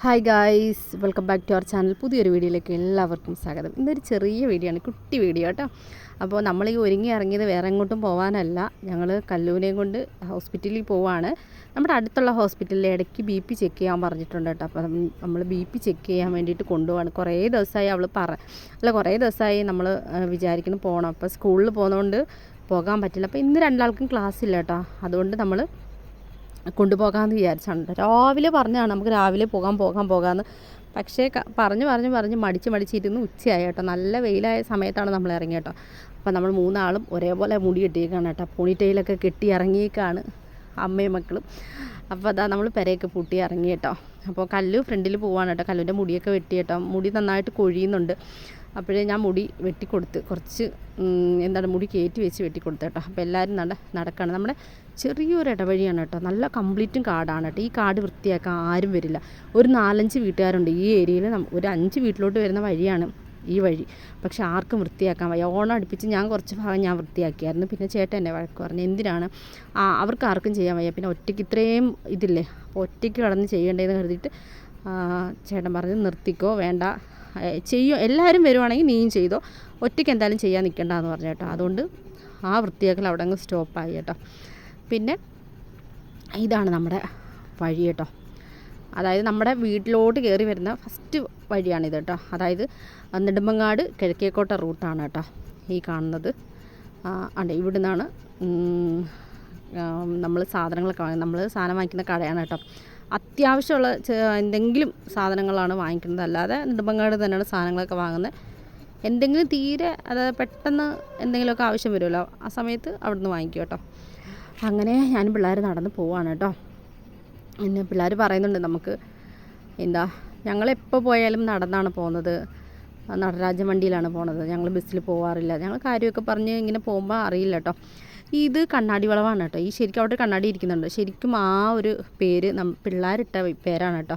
Hi guys welcome back to our channel പുതിയൊരു വീഡിയോയിലേക്ക് എല്ലാവർക്കും സ്വാഗതം. ഇന്നൊരു ചെറിയ വീഡിയോ ആണ് കുട്ടി വീഡിയോ കേട്ടോ. അപ്പോൾ നമ്മൾ ഈ ഒരുങ്ങി ഇറങ്ങിയത് വേറെ എങ്ങോട്ടും പോകാനല്ല ഞങ്ങൾ കല്ലൂനെയും കൊണ്ട് ഹോസ്പിറ്റലിൽ പോവാണ്. നമ്മുടെ അടുത്തുള്ള ഹോസ്പിറ്റലിൽ ഇടയ്ക്ക് ബി പി ചെക്ക് ചെയ്യാൻ പറഞ്ഞിട്ടുണ്ട് കേട്ടോ. അപ്പം നമ്മൾ ബി പി ചെക്ക് ചെയ്യാൻ വേണ്ടിയിട്ട് കൊണ്ടുപോവാണ്. കുറേ ദിവസമായി അവൾ പറ അല്ല കുറേ ദിവസമായി നമ്മൾ വിചാരിക്കുന്നു പോകണം അപ്പോൾ സ്കൂളിൽ പോകുന്നതുകൊണ്ട് പോകാൻ പറ്റില്ല. അപ്പോൾ ഇന്ന് രണ്ടാൾക്കും ക്ലാസ് ഇല്ല കേട്ടോ. അതുകൊണ്ട് നമ്മൾ കൊണ്ടുപോകാമെന്ന് വിചാരിച്ചാണ് രാവിലെ പറഞ്ഞാണ് നമുക്ക് രാവിലെ പോകാം പോകാം പോകാമെന്ന് പക്ഷേ പറഞ്ഞ് പറഞ്ഞ് പറഞ്ഞ് മടിച്ച് മടിച്ചിരുന്ന് ഉച്ചയായി കേട്ടോ. നല്ല വെയിലായ സമയത്താണ് നമ്മൾ ഇറങ്ങി കേട്ടോ അപ്പോൾ നമ്മൾ മൂന്നാളും ഒരേപോലെ മുടി കെട്ടിയേക്കാണ് കേട്ടോ. പോണിറ്റെയിലൊക്കെ കെട്ടി ഇറങ്ങിയേക്കാണ് അമ്മയും മക്കളും. അപ്പോൾ അതാ നമ്മൾ പെരയൊക്കെ പൂട്ടി ഇറങ്ങി കേട്ടോ അപ്പോൾ കല്ലു ഫ്രണ്ടിൽ പോവാണ് കേട്ടോ. കല്ലുവിന്റെ മുടിയൊക്കെ വെട്ടി കേട്ടോ മുടി നന്നായിട്ട് കൊഴിയുന്നുണ്ട്. അപ്പോഴേ ഞാൻ മുടി വെട്ടിക്കൊടുത്ത് കുറച്ച് എന്താണ് മുടി കയറ്റി വെച്ച് വെട്ടിക്കൊടുത്ത് കേട്ടോ. അപ്പോൾ എല്ലാവരും നട നടക്കുകയാണ് നമ്മുടെ ചെറിയൊരു ഇടവഴിയാണ് കേട്ടോ. നല്ല കംപ്ലീറ്റും കാടാണ് കേട്ടോ. ഈ കാട് വൃത്തിയാക്കാൻ ആരും വരില്ല. ഒരു നാലഞ്ച് വീട്ടുകാരുണ്ട്. ഈ ഏരിയയിൽ ഒരു അഞ്ച് വീട്ടിലോട്ട് വരുന്ന വഴിയാണ് ഈ വഴി. പക്ഷെ ആർക്കും വൃത്തിയാക്കാൻ വയ്യ. ഓണം അടുപ്പിച്ച് ഞാൻ കുറച്ച് ഭാഗം ഞാൻ വൃത്തിയാക്കിയായിരുന്നു. പിന്നെ ചേട്ടൻ എന്നെ വഴക്ക് പറഞ്ഞു. എന്തിനാണ്? അവർക്ക് ആർക്കും ചെയ്യാൻ വയ്യ. പിന്നെ ഒറ്റയ്ക്ക് ഇത്രയും ഇതില്ലേ? അപ്പോൾ ഒറ്റയ്ക്ക് കടന്ന് ചെയ്യേണ്ടതെന്ന് കരുതിയിട്ട് ചേട്ടൻ പറഞ്ഞു നിർത്തിക്കോ വേണ്ട. ചെയ്യോ? എല്ലാവരും വരുവാണെങ്കിൽ നീയും ചെയ്തോ? ഒറ്റയ്ക്ക് എന്തായാലും ചെയ്യാൻ നിൽക്കണ്ടെന്ന് പറഞ്ഞു കേട്ടോ. അതുകൊണ്ട് ആ വൃത്തിയാക്കൽ അവിടെ അങ്ങ് സ്റ്റോപ്പായി കേട്ടോ. പിന്നെ ഇതാണ് നമ്മുടെ വഴി കേട്ടോ. അതായത് നമ്മുടെ വീട്ടിലോട്ട് കയറി വരുന്ന ഫസ്റ്റ് വഴിയാണിത് കേട്ടോ. അതായത് നെടുമ്പങ്ങാട് കിഴക്കേക്കോട്ട റൂട്ടാണ് കേട്ടോ ഈ കാണുന്നത്. അതെ ഇവിടെ നിന്നാണ് നമ്മൾ സാധനങ്ങളൊക്കെ വാങ്ങുന്നത്. നമ്മൾ സാധനം വാങ്ങിക്കുന്ന കടയാണ് കേട്ടോ. അത്യാവശ്യമുള്ള എന്തെങ്കിലും സാധനങ്ങളാണ് വാങ്ങിക്കുന്നത്. അല്ലാതെ നെടുമ്പങ്ങാട് തന്നെയാണ് സാധനങ്ങളൊക്കെ വാങ്ങുന്നത്. എന്തെങ്കിലും തീരെ അതായത് പെട്ടെന്ന് എന്തെങ്കിലുമൊക്കെ ആവശ്യം വരുമല്ലോ ആ സമയത്ത് അവിടെ നിന്ന് വാങ്ങിക്കും കേട്ടോ. അങ്ങനെ ഞാൻ പിള്ളേർ നടന്ന് പോവാണ് കേട്ടോ. പിന്നെ പിള്ളേർ പറയുന്നുണ്ട് നമുക്ക് എന്താ ഞങ്ങൾ ഞങ്ങളെപ്പോൾ പോയാലും നടന്നാണ് പോകുന്നത്. നടരാജ വണ്ടിയിലാണ് പോണത്. ഞങ്ങൾ ബസ്സിൽ പോവാറില്ല. ഞങ്ങൾ കാര്യമൊക്കെ പറഞ്ഞ് ഇങ്ങനെ പോകുമ്പോൾ അറിയില്ല കേട്ടോ. ഇത് കണ്ണാടി വളവാണ് കേട്ടോ. ഈ ശരിക്കും അവിടെ കണ്ണാടി ഇരിക്കുന്നുണ്ട്. ശരിക്കും ആ ഒരു പേര് നം പിള്ളേരിട്ട പേരാണ് കേട്ടോ.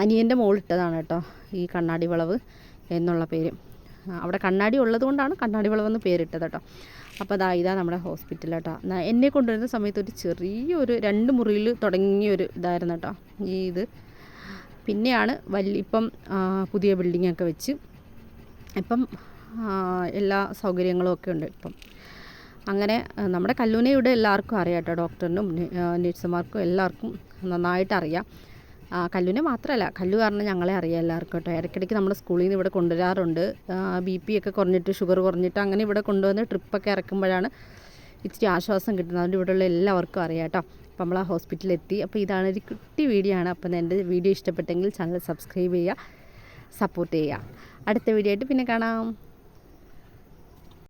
അനിയന്റെ മോളിട്ടതാണ് കേട്ടോ ഈ കണ്ണാടി വളവ് എന്നുള്ള പേര്. അവിടെ കണ്ണാടി ഉള്ളത് കൊണ്ടാണ് കണ്ണാടി വളവെന്ന് പേരിട്ടത് കേട്ടോ. അപ്പോൾ അതാ ഇതാ നമ്മുടെ ഹോസ്പിറ്റൽ കേട്ടോ. എന്നെ കൊണ്ടുവരുന്ന സമയത്ത് ഒരു ചെറിയൊരു രണ്ട് മുറിയിൽ തുടങ്ങിയൊരു ഇതായിരുന്നു കേട്ടോ ഈ ഇത്. പിന്നെയാണ് വലിയ ഇപ്പം പുതിയ ബിൽഡിങ്ങൊക്കെ വെച്ച്. ഇപ്പം എല്ലാ സൗകര്യങ്ങളും ഒക്കെ ഉണ്ട് ഇപ്പം. അങ്ങനെ നമ്മുടെ കല്ലൂനയുടെ എല്ലാവർക്കും അറിയാം കേട്ടോ ഡോക്ടറിനും നഴ്സുമാർക്കും എല്ലാവർക്കും നന്നായിട്ട് അറിയാം. കല്ലുവിനെ മാത്രമല്ല കല്ലു കാരണം ഞങ്ങളെ അറിയാം എല്ലാവർക്കും കേട്ടോ. ഇടയ്ക്കിടയ്ക്ക് നമ്മുടെ സ്കൂളിൽ നിന്ന് ഇവിടെ കൊണ്ടുവരാറുണ്ട്. ബി പി ഒക്കെ കുറഞ്ഞിട്ട് ഷുഗർ കുറഞ്ഞിട്ട് അങ്ങനെ ഇവിടെ കൊണ്ടുവന്ന് ട്രിപ്പൊക്കെ ഇറക്കുമ്പോഴാണ് ഇച്ചിരി ആശ്വാസം കിട്ടുന്നത്. അതുകൊണ്ട് ഇവിടെയുള്ള എല്ലാവർക്കും അറിയാം കേട്ടോ. അപ്പം നമ്മൾ ആ ഹോസ്പിറ്റലിൽ എത്തി അപ്പോൾ ഇതാണ് ഒരു കുട്ടി വീഡിയോ ആണ്. അപ്പം എന്റെ വീഡിയോ ഇഷ്ടപ്പെട്ടെങ്കിൽ ചാനൽ സബ്സ്ക്രൈബ് ചെയ്യുക സപ്പോർട്ട് ചെയ്യുക. അടുത്ത വീഡിയോ ആയിട്ട് പിന്നെ കാണാം.